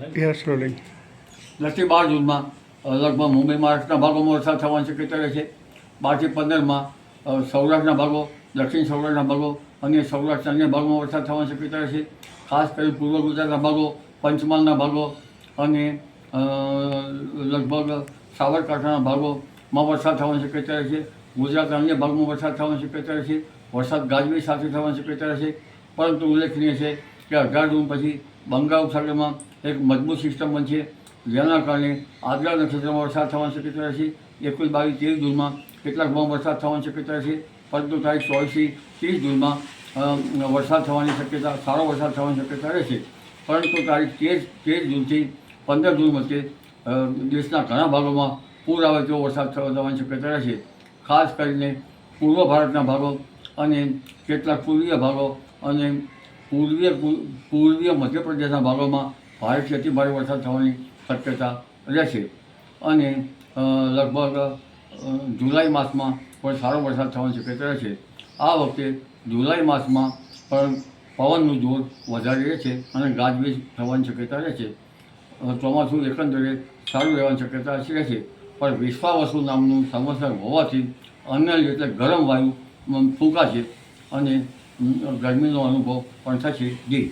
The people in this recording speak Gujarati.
યસ બાર જૂનમાં લગભગ મુંબઈ મહારાષ્ટ્રના ભાગોમાં વરસાદ થવાની શક્યતા રહે છે. બારથી પંદરમાં સૌરાષ્ટ્રના ભાગો, દક્ષિણ સૌરાષ્ટ્રના ભાગો અને સૌરાષ્ટ્રના અન્ય ભાગોમાં વરસાદ થવાની શક્યતા રહે છે. ખાસ કરી પૂર્વ ગુજરાતના ભાગો, પંચમહાલના ભાગો અને લગભગ સાબરકાંઠાના ભાગોમાં વરસાદ થવાની શક્યતા રહે છે. ગુજરાતના અન્ય ભાગમાં વરસાદ થવાની શક્યતા રહે છે. વરસાદ ગાજવી સાથે થવાની શક્યતા રહે છે. પરંતુ ઉલ્લેખનીય છે કે અઢાર જૂન પછી બંગાળ ઉપસાગરમાં એક મજબૂત સિસ્ટમ બનશે. જેના કારણે આગળ નક્ષત્રમાં વરસાદ થવાની શક્યતા રહેશે. એકવીસ બાવીસ ત્રીસ જૂનમાં કેટલાક ભાગમાં વરસાદ થવાની શક્યતા રહેશે. પરંતુ તારીખ ચોવીસથી ત્રીસ જૂનમાં વરસાદ થવાની શક્યતા, સારો વરસાદ થવાની શક્યતા રહેશે. પરંતુ તારીખ તેર તેર જૂનથી પંદર જૂન વચ્ચે દેશના ઘણા ભાગોમાં પૂર આવે તેવો વરસાદ થવા- થવાની શક્યતા રહેશે. ખાસ કરીને પૂર્વ ભારતના ભાગો અને કેટલાક પૂર્વીય ભાગો અને પૂર્વીય પૂર્વીય મધ્યપ્રદેશના ભાગોમાં ભારેથી અતિ ભારે વરસાદ થવાની શક્યતા રહેશે. અને લગભગ જુલાઈ માસમાં પણ સારો વરસાદ થવાની શક્યતા રહેશે. આ વખતે જુલાઈ માસમાં પણ પવનનું જોર વધારે રહેશે અને ગાજવીજ થવાની શક્યતા રહેશે. ચોમાસું એકંદરે સારું રહેવાની શક્યતા રહેશે. પણ વિશ્વાવસુ નામનું સમસ્યા હોવાથી અન્ય એટલે ગરમ વાયુ ફૂંકાશે અને ગરમીનો અનુભવ પણ થશે. જી.